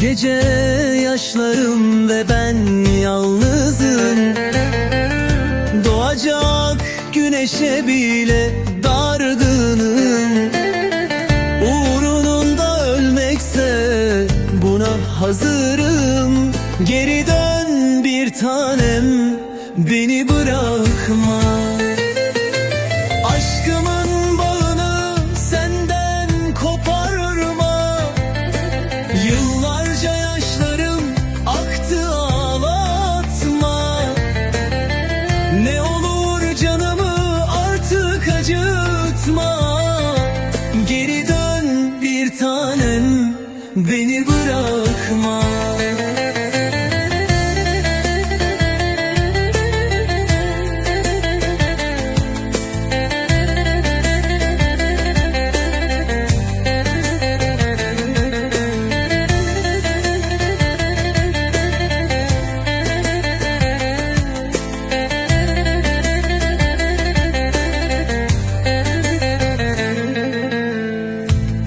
Gece yaşlarım ve ben yalnızım. Doğacak güneşe bile dargınım. Uğrununda ölmekse buna hazırım. Geri dön bir tanem beni bırakma. Beni bırakma.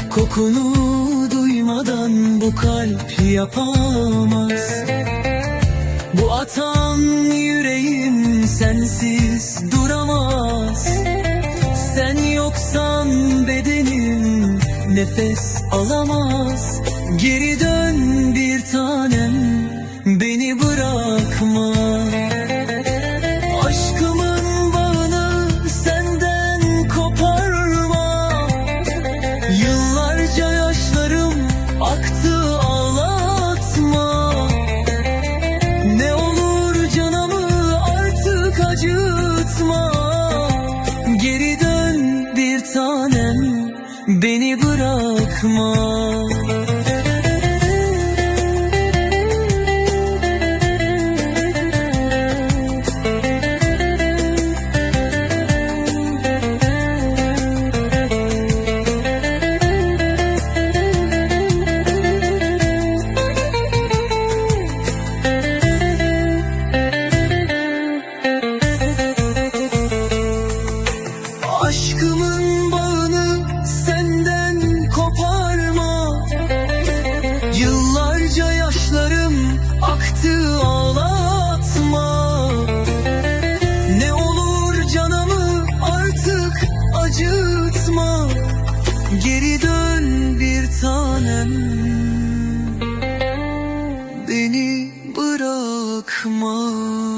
Kokunu bu kalp yapamaz. Bu atan yüreğim sensiz duramaz. Sen yoksan bedenim nefes alamaz. Geri dön bir tanem beni bırakma beni bırakma. Aşkımın more.